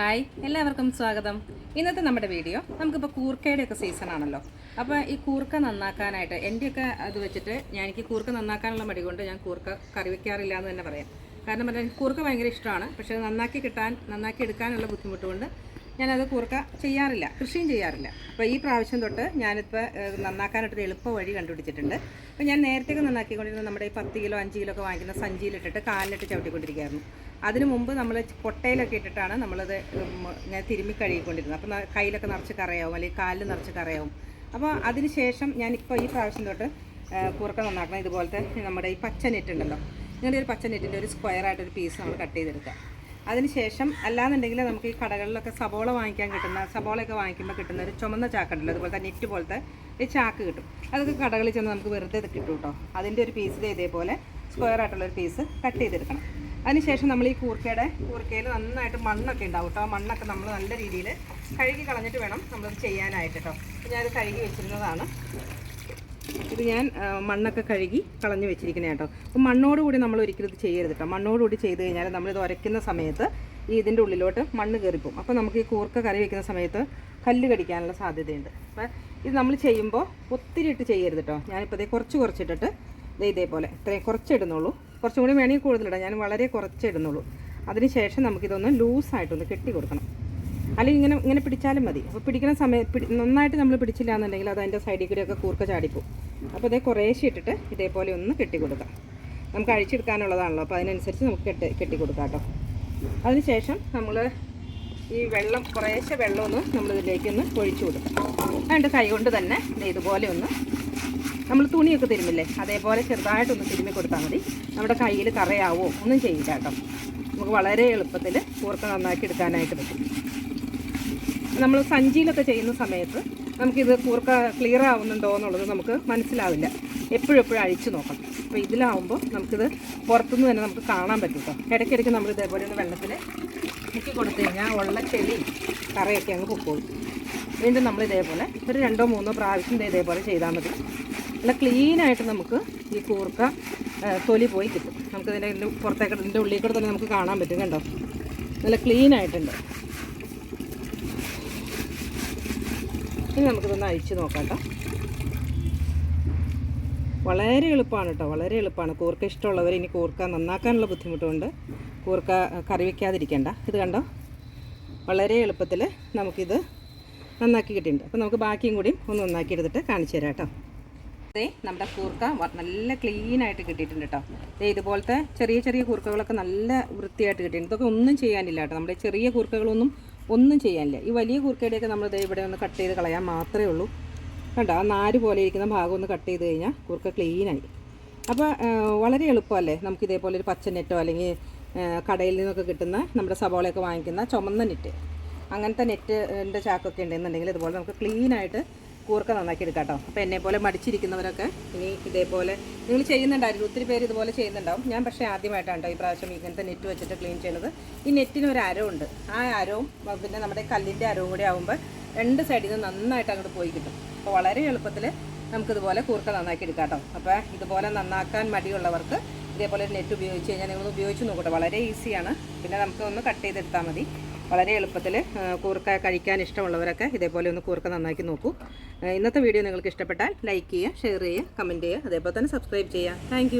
Hi എല്ലാവർക്കും സ്വാഗതം. ഇന്നത്തെ നമ്മുടെ വീഡിയോ നമുക്കിപ്പോൾ കൂർക്കയുടെ ഒക്കെ സീസൺ ആണല്ലോ. അപ്പോൾ ഈ കൂർക്ക നന്നാക്കാനായിട്ട് എന്റെയൊക്കെ അത് വെച്ചിട്ട് ഞാൻ എനിക്ക് കൂർക്ക നന്നാക്കാനുള്ള മടി കൊണ്ട് ഞാൻ കൂർക്ക കറി വയ്ക്കാറില്ല എന്ന് തന്നെ പറയാം. കാരണം പറഞ്ഞാൽ കൂർക്ക ഭയങ്കര ഇഷ്ടമാണ്. പക്ഷേ നന്നാക്കി കിട്ടാൻ നന്നാക്കി എടുക്കാനുള്ള ബുദ്ധിമുട്ട് കൊണ്ട് ഞാനത് കൂർക്ക ചെയ്യാറില്ല കൃഷിയും ചെയ്യാറില്ല. അപ്പോൾ ഈ പ്രാവശ്യം തൊട്ട് ഞാനിപ്പോൾ നന്നാക്കാനായിട്ടൊരു എളുപ്പ വഴി കണ്ടുപിടിച്ചിട്ടുണ്ട്. അപ്പോൾ ഞാൻ നേരത്തേക്ക് നന്നാക്കിക്കൊണ്ടിരുന്ന നമ്മുടെ ഈ പത്ത് കിലോ അഞ്ച് കിലോ ഒക്കെ വാങ്ങിക്കുന്ന സഞ്ചിയിലിട്ടിട്ട് കാലിലിട്ട് ചവിട്ടിക്കൊണ്ടിരിക്കുകയായിരുന്നു. അതിനു മുമ്പ് നമ്മൾ കൊട്ടയിലൊക്കെ ഇട്ടിട്ടാണ് നമ്മളത് ഞാൻ തിരുമ്മി കഴുകിക്കൊണ്ടിരുന്നത്. അപ്പോൾ കയ്യിലൊക്കെ നിറച്ച് കറയാവും അല്ലെങ്കിൽ കാലിൽ നിറച്ച് കറയാവും. അപ്പോൾ അതിന് ശേഷം ഞാനിപ്പോൾ ഈ പ്രാവശ്യം തൊട്ട് കുറുക്ക നന്നാക്കണം. ഇതുപോലത്തെ നമ്മുടെ ഈ പച്ച നെറ്റ് ഉണ്ടല്ലോ ഇങ്ങനെ ഒരു പച്ച നെറ്റിന്റെ ഒരു സ്ക്വയറായിട്ടൊരു പീസ് നമ്മൾ കട്ട് ചെയ്തെടുക്കുക. അതിനുശേഷം അല്ലാന്നുണ്ടെങ്കിൽ നമുക്ക് ഈ കടകളിലൊക്കെ സബോള വാങ്ങിക്കാൻ കിട്ടുന്ന സബോളയൊക്കെ വാങ്ങിക്കുമ്പോൾ കിട്ടുന്ന ഒരു ചുമന്ന ചാക്കുണ്ടല്ലോ അതുപോലത്തെ നെറ്റ് പോലത്തെ ഈ ചാക്ക് കിട്ടും. അതൊക്കെ കടകളിൽ ചെന്ന് നമുക്ക് വെറുതെ കിട്ടും കേട്ടോ അതിന്റെ ഒരു പീസ് ഇതേപോലെ സ്ക്വയർ ആയിട്ടുള്ളൊരു പീസ് കട്ട് ചെയ്തെടുക്കണം. അതിനുശേഷം നമ്മൾ ഈ കൂർക്കയുടെ കൂർക്കയിൽ നന്നായിട്ട് മണ്ണൊക്കെ ഉണ്ടാവും കേട്ടോ ആ മണ്ണൊക്കെ നമ്മൾ നല്ല രീതിയിൽ കഴുകി കളഞ്ഞിട്ട് വേണം നമ്മളത് ചെയ്യാനായിട്ട് കേട്ടോ ഞാനത് കഴുകി വെച്ചിരുന്നതാണ്. ഇത് ഞാൻ മണ്ണൊക്കെ കഴുകി കളഞ്ഞു വെച്ചിരിക്കുന്നത് കേട്ടോ. അപ്പോൾ മണ്ണോട് കൂടി നമ്മൾ ഒരിക്കലും ഇത് ചെയ്യരുത് കേട്ടോ. മണ്ണോട് കൂടി ചെയ്ത് കഴിഞ്ഞാൽ നമ്മളിത് ഉരയ്ക്കുന്ന സമയത്ത് ഈ ഇതിന്റെ ഉള്ളിലോട്ട് മണ്ണ് കയറിപ്പോവും അപ്പോൾ നമുക്ക് ഈ കൂർക്ക കറി വയ്ക്കുന്ന സമയത്ത് കല്ല് കടിക്കാനുള്ള സാധ്യതയുണ്ട്. അപ്പോൾ ഇത് നമ്മൾ ചെയ്യുമ്പോൾ ഒത്തിരി ഇട്ട് ചെയ്യരുത് കേട്ടോ. ഞാനിപ്പോൾ ഇതേ കുറച്ച് കുറച്ചിട്ടിട്ട് ദേ ഇതേപോലെ ഇത്രയും കുറച്ചിടുന്നുള്ളൂ. കുറച്ചും കൂടി വേണമെങ്കിൽ കൂടുതലിടാം. ഞാൻ വളരെ കുറച്ചിടുന്നുള്ളൂ അതിനുശേഷം നമുക്കിതൊന്ന് ലൂസായിട്ടൊന്ന് കെട്ടി കൊടുക്കണം. അല്ലെങ്കിൽ ഇങ്ങനെ ഇങ്ങനെ പിടിച്ചാലും മതി. അപ്പോൾ പിടിക്കുന്ന സമയത്ത് നന്നായിട്ട് നമ്മൾ പിടിച്ചില്ല എന്നുണ്ടെങ്കിൽ അത് അതിന്റെ സൈഡിൽ കൂടെയൊക്കെ കൂർക്ക ചാടിപ്പോവും. അപ്പോൾ ഇതേ കുറേശ്ശെ ഇട്ടിട്ട് ഇതേപോലെ ഒന്ന് കെട്ടി കൊടുക്കാം. നമുക്ക് അഴിച്ചെടുക്കാനുള്ളതാണല്ലോ. അപ്പോൾ അതിനനുസരിച്ച് നമുക്ക് കെട്ടി കെട്ടി കൊടുക്കാം കേട്ടോ. അതിനുശേഷം നമ്മൾ ഈ വെള്ളം കുറേശ്ശെ വെള്ളം ഒന്ന് നമ്മളിതിലേക്ക് ഒന്ന് ഒഴിച്ചു കൊടുക്കാം. അതിന്റെ കൈ കൊണ്ട് തന്നെ ഇതുപോലെ ഒന്ന് നമ്മൾ തുണിയൊക്കെ തിരുമില്ലേ? അതേപോലെ ചെറുതായിട്ടൊന്ന് തിരുമ്മി കൊടുത്താൽ മതി. നമ്മുടെ കയ്യിൽ കറയാവോ? ഒന്നും ചെയ്യില്ല കേട്ടോ. നമുക്ക് വളരെ എളുപ്പത്തിൽ കൂർക്ക നന്നാക്കി എടുക്കാനായിട്ട് പറ്റും. നമ്മൾ സഞ്ചിയിലൊക്കെ ചെയ്യുന്ന സമയത്ത് നമുക്കിത് കൂർക്ക ക്ലിയർ ആവുന്നുണ്ടോ എന്നുള്ളത് നമുക്ക് മനസ്സിലാവില്ല. എപ്പോഴും അഴിച്ചു നോക്കണം. അപ്പോൾ ഇതിലാവുമ്പോൾ നമുക്കിത് പുറത്തുനിന്ന് തന്നെ നമുക്ക് കാണാൻ പറ്റും കേട്ടോ ഇടയ്ക്കിടയ്ക്ക് നമ്മൾ ഇതേപോലെ ഒന്ന് വെള്ളത്തിൽ മുക്കി കൊടുത്തു കഴിഞ്ഞാൽ ഉള്ള ചെളി കറയൊക്കെ അങ്ങ് പൊക്കോളും. വീണ്ടും നമ്മൾ ഇതേപോലെ ഒരു രണ്ടോ മൂന്നോ പ്രാവശ്യം ഇതേപോലെ ചെയ്താൽ മതി. നല്ല ക്ലീനായിട്ട് നമുക്ക് ഈ കൂർക്ക തൊലി പോയി കിട്ടും. നമുക്കിതിന്റെ പുറത്തേക്ക് ഇതിന്റെ ഉള്ളിൽ കൂടെ തന്നെ നമുക്ക് കാണാൻ പറ്റും കണ്ടോ? നല്ല ക്ലീൻ ഇനി നമുക്കിതൊന്ന് അഴിച്ചു നോക്കാം കേട്ടോ. വളരെ എളുപ്പമാണ് കേട്ടോ വളരെ എളുപ്പമാണ്. കൂർക്ക ഇഷ്ടമുള്ളവർ ഇനി കൂർക്ക നന്നാക്കാനുള്ള ബുദ്ധിമുട്ടുണ്ട്. കൂർക്ക കറി വയ്ക്കാതിരിക്കേണ്ട ഇത് കണ്ടോ? വളരെ എളുപ്പത്തിൽ നമുക്കിത് നന്നാക്കി കിട്ടിയിട്ടുണ്ട്. അപ്പോൾ നമുക്ക് ബാക്കിയും കൂടിയും ഒന്ന് നന്നാക്കി എടുത്തിട്ട് കാണിച്ചു തരാം കേട്ടോ. അതെ നമ്മുടെ കൂർക്ക നല്ല ക്ലീൻ ആയിട്ട് കിട്ടിയിട്ടുണ്ട് കേട്ടോ. അതെ ഇതുപോലത്തെ ചെറിയ ചെറിയ കൂർക്കകളൊക്കെ നല്ല വൃത്തിയായിട്ട് കിട്ടിയിട്ടുണ്ട്. ഇതൊക്കെ ഒന്നും ചെയ്യാനില്ല കേട്ടോ. നമ്മുടെ ചെറിയ കൂർക്കകളൊന്നും ഒന്നും ചെയ്യാനില്ല. ഈ വലിയ കൂർക്കയുടെയൊക്കെ നമ്മൾ ഇവിടെ ഒന്ന് കട്ട് ചെയ്ത് കളയാൻ മാത്രമേ ഉള്ളൂ. കണ്ട? ആ നാര് പോലെ ഇരിക്കുന്ന ഭാഗം ഒന്ന് കട്ട് ചെയ്ത് കഴിഞ്ഞാൽ കുറുക്ക ക്ലീനായി അപ്പോൾ വളരെ എളുപ്പമല്ലേ? നമുക്ക് ഇതേപോലെ ഒരു പച്ച നെറ്റോ അല്ലെങ്കിൽ കടയിൽ നിന്നൊക്കെ കിട്ടുന്ന നമ്മുടെ സബോളയൊക്കെ വാങ്ങിക്കുന്ന ചുമന്ന നെറ്റ്. അങ്ങനത്തെ നെറ്റിന്റെ ചാക്കൊക്കെ ഉണ്ടെന്നുണ്ടെങ്കിൽ ഇതുപോലെ നമുക്ക് ക്ലീനായിട്ട് കൂർക്ക നന്നാക്കി എടുക്കാം കേട്ടോ അപ്പോൾ എന്നെ പോലെ മടിച്ചിരിക്കുന്നവരൊക്കെ ഇനി ഇതേപോലെ നിങ്ങൾ ചെയ്യുന്നുണ്ടായിരുന്നു. ഒത്തിരി പേര് ഇതുപോലെ ചെയ്യുന്നുണ്ടാവും. ഞാൻ പക്ഷേ ആദ്യമായിട്ടാണ് കേട്ടോ ഈ പ്രാവശ്യം ഇങ്ങനത്തെ നെറ്റ് വെച്ചിട്ട് ക്ലീൻ ചെയ്യുന്നത്. ഈ നെറ്റിന് ഒരു അരവുണ്ട്. ആ അരവും പിന്നെ നമ്മുടെ കല്ലിന്റെ അരവും കൂടി ആകുമ്പോൾ രണ്ട് സൈഡിൽ നിന്ന് നന്നായിട്ട് അങ്ങോട്ട് പോയി കിട്ടും. അപ്പോൾ വളരെ എളുപ്പത്തിൽ നമുക്കിതുപോലെ കൂർക്ക നന്നാക്കി എടുക്കാം കേട്ടോ അപ്പോൾ ഇതുപോലെ നന്നാക്കാൻ മടിയുള്ളവർക്ക് ഇതേപോലെ നെറ്റ് ഉപയോഗിച്ച് കഴിഞ്ഞാൽ നിങ്ങൾ ഉപയോഗിച്ച് നോക്കട്ടെ. വളരെ ഈസിയാണ്. പിന്നെ നമുക്ക് ഒന്ന് കട്ട് ചെയ്തെടുത്താൽ മതി. വളരെ എളുപ്പത്തിൽ കൂർക്ക കഴിക്കാൻ ഇഷ്ടമുള്ളവരൊക്കെ ഇതേപോലെ ഒന്ന് കൂർക്ക നന്നാക്കി നോക്കൂ. ഇന്നത്തെ വീഡിയോ നിങ്ങൾക്ക് ഇഷ്ടപ്പെട്ടാൽ ലൈക്ക് ചെയ്യുക ഷെയർ ചെയ്യുക കമന്റ് ചെയ്യുക അതേപോലെ തന്നെ സബ്സ്ക്രൈബ് ചെയ്യുക. താങ്ക്